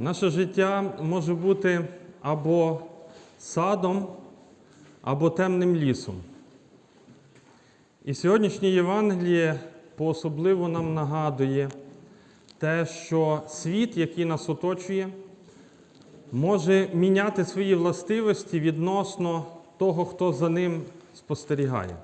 Наше життя може бути або садом, або темним лісом. І сьогоднішнє Євангеліє поособливо нам нагадує те, що світ, який нас оточує, може міняти свої властивості відносно того, хто за ним спостерігає.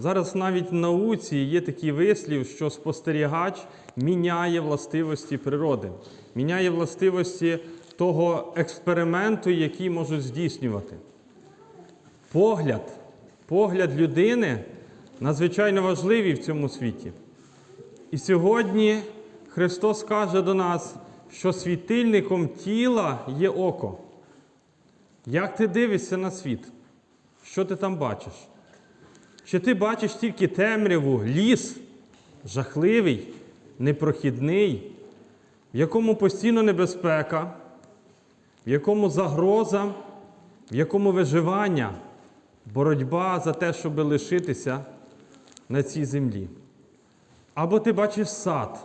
Зараз навіть в науці є такий вислів, що спостерігач міняє властивості природи, міняє властивості того експерименту, який можуть здійснювати. Погляд, погляд людини надзвичайно важливий в цьому світі. І сьогодні Христос каже до нас, що світильником тіла є око. Як ти дивишся на світ? Що ти там бачиш? Чи ти бачиш тільки темряву, ліс, жахливий, непрохідний, в якому постійно небезпека, в якому загроза, в якому виживання, боротьба за те, щоб лишитися на цій землі? Або ти бачиш сад,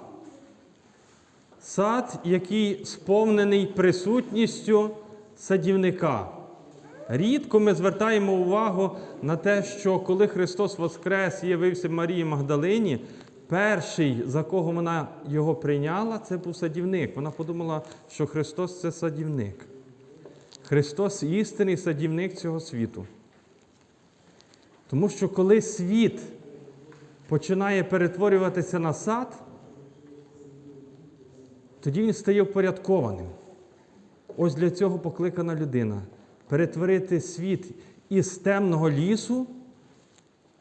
сад, який сповнений присутністю садівника. Рідко ми звертаємо увагу на те, що коли Христос Воскрес явився Марії Магдалині, перший, за кого вона його прийняла, це був садівник. Вона подумала, що Христос це садівник. Христос істинний садівник цього світу. Тому що коли світ починає перетворюватися на сад, тоді він стає впорядкованим. Ось для цього покликана людина перетворити світ із темного лісу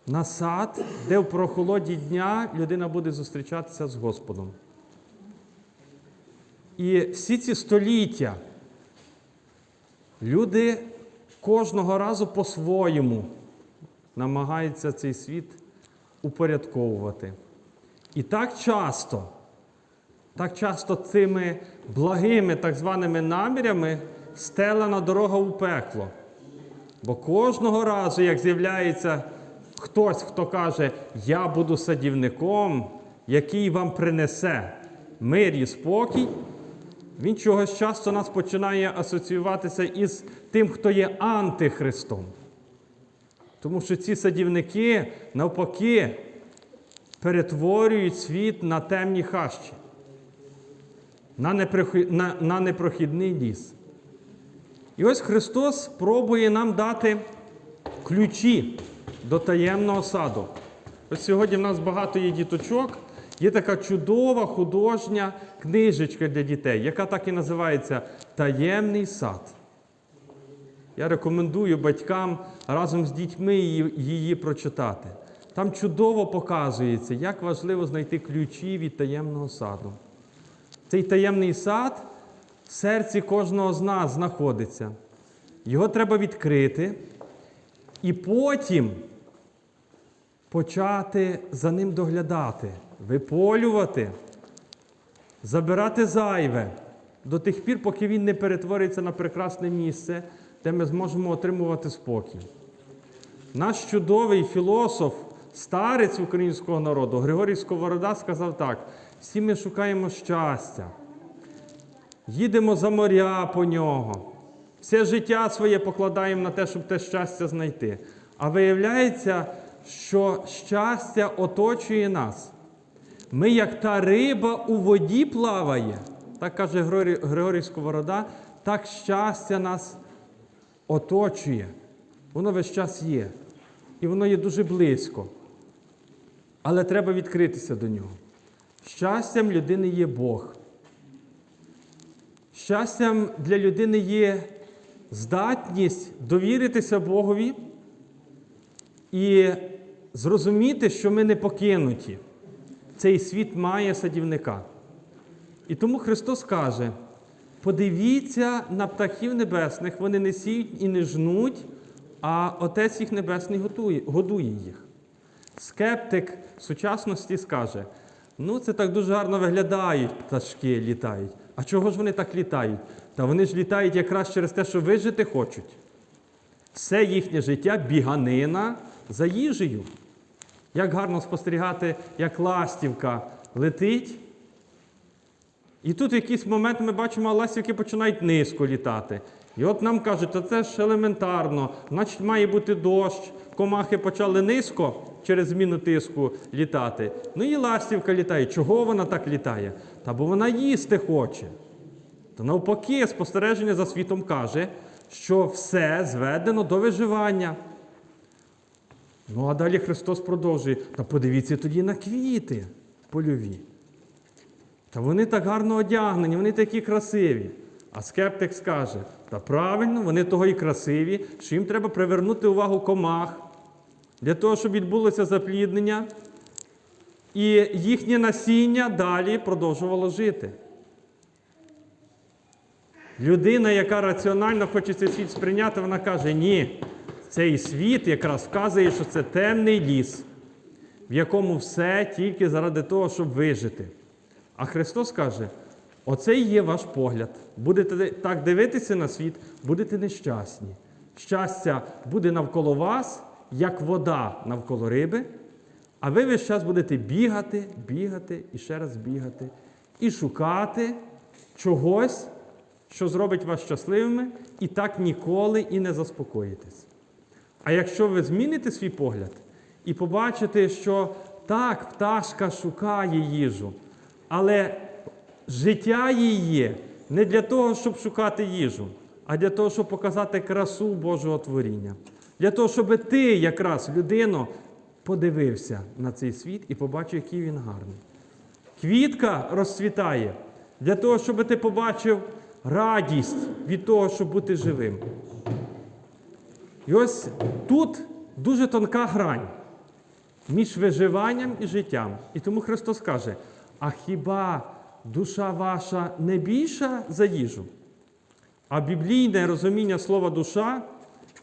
на сад, де в прохолоді дня людина буде зустрічатися з Господом. І всі ці століття люди кожного разу по-своєму намагаються цей світ упорядковувати. І так часто, так часто цими благими так званими намірями стелена дорога у пекло. Бо кожного разу, як з'являється хтось, хто каже, я буду садівником, який вам принесе мир і спокій, він чогось часто нас починає асоціюватися із тим, хто є антихристом. Тому що ці садівники, навпаки, перетворюють світ на темні хащі, на, непрохідний ліс. І ось Христос пробує нам дати ключі до таємного саду. Ось сьогодні в нас багато є діточок, є така чудова художня книжечка для дітей, яка так і називається Таємний сад. Я рекомендую батькам разом з дітьми її, її прочитати. Там чудово показується, як важливо знайти ключі від таємного саду. Цей таємний сад серці кожного з нас знаходиться. Його треба відкрити і потім почати за ним доглядати, виполювати, забирати зайве до тих пір, поки він не перетвориться на прекрасне місце, де ми зможемо отримувати спокій. Наш чудовий філософ, старець українського народу, Григорій Сковорода сказав так: всі ми шукаємо щастя, їдемо за моря по нього, все життя своє покладаємо на те, щоб те щастя знайти. А виявляється, що щастя оточує нас. Ми, як та риба у воді плаває, так каже Григорій, Сковорода, так щастя нас оточує. Воно весь час є. І воно є дуже близько. Але треба відкритися до нього. Щастям людини є Бог. Щастям для людини є здатність довіритися Богові і зрозуміти, що ми не покинуті. Цей світ має садівника. І тому Христос каже: подивіться на птахів небесних, вони не сіють і не жнуть, а Отець їх Небесний готує, годує їх. Скептик сучасності скаже: ну, це так дуже гарно виглядають, пташки літають. А чого ж вони так літають? Та вони ж літають якраз через те, що вижити хочуть. Все їхнє життя біганина за їжею. Як гарно спостерігати, як ластівка летить І тут в якийсь момент ми бачимо а ластівки починають низько літати. І от нам кажуть, що це ж елементарно, значить має бути дощ. Комахи почали низько через зміну тиску літати. Ну і ластівка літає. Чого вона так літає? Та бо вона їсти хоче. То навпаки, спостереження за світом каже, що все зведено до виживання. Ну а далі Христос продовжує. Та подивіться тоді на квіти польові. Та вони так гарно одягнені, вони такі красиві. А скептик скаже: та правильно, вони того і красиві, що їм треба привернути увагу комах для того, щоб відбулося запліднення, і їхнє насіння далі продовжувало жити. Людина, яка раціонально хоче цей світ сприйняти, вона каже: ні, цей світ якраз вказує, що це темний ліс, в якому все тільки заради того, щоб вижити. А Христос каже: оце і є ваш погляд. Будете так дивитися на світ, будете нещасні. Щастя буде навколо вас, як вода навколо риби, а ви весь час будете бігати, бігати і ще раз бігати, і шукати чогось, що зробить вас щасливими, і так ніколи і не заспокоїтесь. А якщо ви зміните свій погляд і побачите, що так, пташка шукає їжу, але життя її є не для того, щоб шукати їжу, а для того, щоб показати красу Божого творіння. Для того, щоб ти, якраз, людино, подивився на цей світ і побачив, який він гарний. Квітка розцвітає для того, щоб ти побачив радість від того, щоб бути живим. І ось тут дуже тонка грань між виживанням і життям. І тому Христос каже: а хіба душа ваша не більша за їжу? А біблійне розуміння слова душа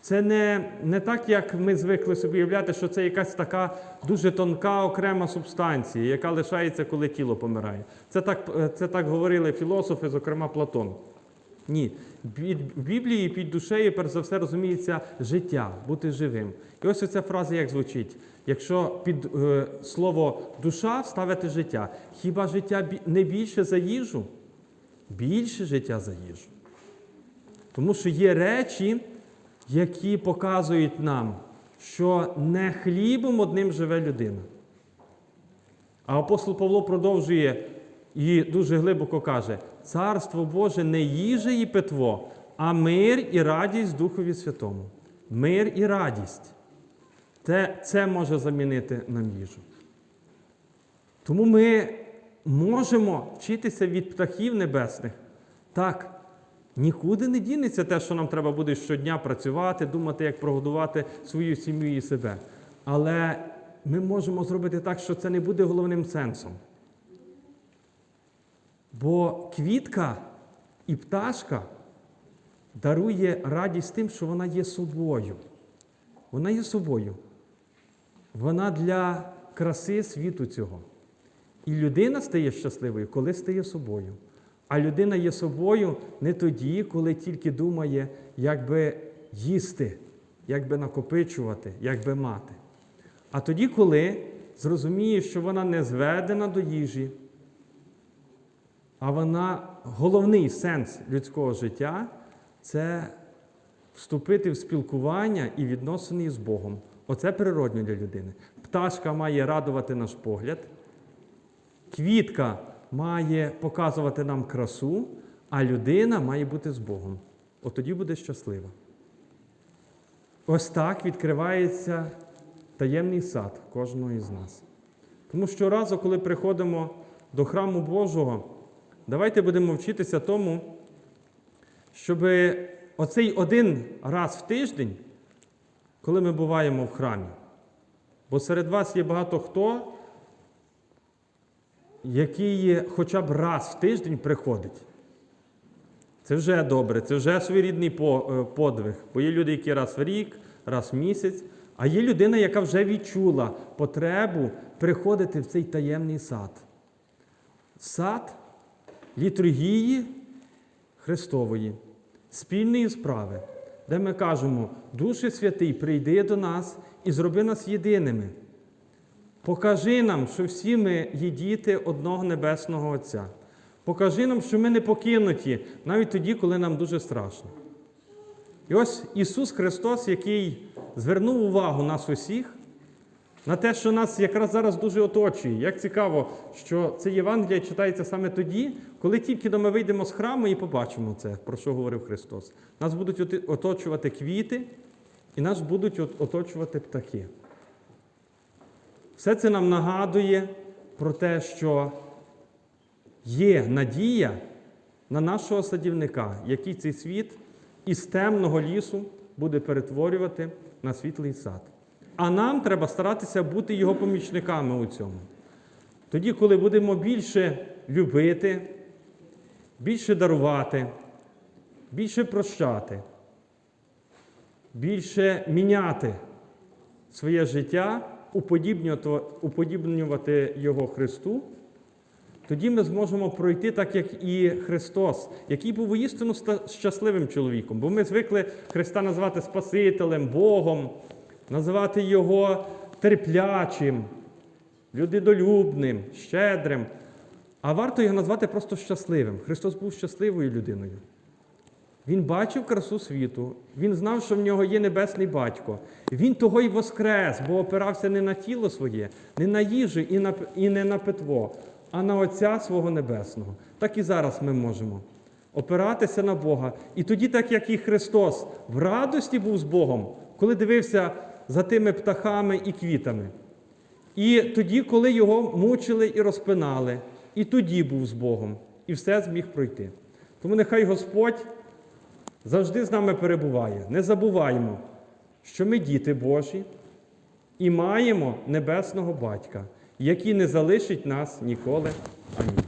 це не, не так, як ми звикли собі уявляти, що це якась така дуже тонка окрема субстанція, яка лишається, коли тіло помирає. Це так, е, це так говорили філософи, зокрема Платон. Ні. В Біблії під душею, перш за все, розуміється життя, бути живим. І ось оця фраза як звучить: якщо під е, слово душа вставити життя, хіба життя не більше за їжу? Більше життя за їжу. Тому що є речі, які показують нам, що не хлібом одним живе людина. А апостол Павло продовжує і дуже глибоко каже: Царство Боже не їжа і питво, а мир і радість Духові Святому. Мир і радість. Це, це може замінити нам їжу. Тому ми можемо вчитися від птахів небесних. Так, нікуди не дінеться те, що нам треба буде щодня працювати, думати, як прогодувати свою сім'ю і себе. Але ми можемо зробити так, що це не буде головним сенсом. Бо квітка і пташка дарує радість тим, що вона є собою. Вона є собою. Вона для краси світу цього. І людина стає щасливою, коли стає собою. А людина є собою не тоді, коли тільки думає, як би їсти, як би накопичувати, як би мати. А тоді, коли зрозуміє, що вона не зведена до їжі, а вона головний сенс людського життя це вступити в спілкування і відносини з Богом. Оце природньо для людини. Пташка має радувати наш погляд, квітка має показувати нам красу, а людина має бути з Богом. От тоді буде щаслива. Ось так відкривається таємний сад кожного із нас. Тому щоразу, коли приходимо до храму Божого, давайте будемо вчитися тому, щоб оцей один раз в тиждень, коли ми буваємо в храмі, бо серед вас є багато хто, який хоча б раз в тиждень приходить. Це вже добре, це вже своєрідний е, подвиг. Бо є люди, які раз в рік, раз в місяць, а є людина, яка вже відчула потребу приходити в цей таємний сад. Сад літургії Христової, спільної справи, де ми кажемо, Душе Святий, прийди до нас і зроби нас єдиними. Покажи нам, що всі ми є діти одного Небесного Отця. Покажи нам, що ми не покинуті, навіть тоді, коли нам дуже страшно. І ось Ісус Христос, який звернув увагу нас усіх на те, що нас якраз зараз дуже оточує. Як цікаво, що це Євангеліє читається саме тоді, коли тільки ми вийдемо з храму і побачимо це, про що говорив Христос. Нас будуть оточувати квіти, і нас будуть оточувати птахи. Все це нам нагадує про те, що є надія на нашого садівника, який цей світ із темного лісу буде перетворювати на світлий сад. А нам треба старатися бути його помічниками у цьому. Тоді, коли будемо більше любити, більше дарувати, більше прощати, більше міняти своє життя, уподібнювати, його Христу, тоді ми зможемо пройти так, як і Христос, який був воістину щасливим чоловіком. Бо ми звикли Христа називати Спасителем, Богом, називати Його терплячим, людинолюбним, щедрим. А варто його назвати просто щасливим. Христос був щасливою людиною. Він бачив красу світу, він знав, що в нього є небесний батько. Він того й воскрес, бо опирався не на тіло своє, не на їжу і, на, і не на питво, а на Отця свого Небесного. Так і зараз ми можемо опиратися на Бога. І тоді, так як і Христос в радості був з Богом, коли дивився за тими птахами і квітами. І тоді, коли його мучили і розпинали, і тоді був з Богом, і все зміг пройти. Тому нехай Господь завжди з нами перебуває. Не забуваємо, що ми діти Божі і маємо небесного батька, який не залишить нас ніколи. Амінь.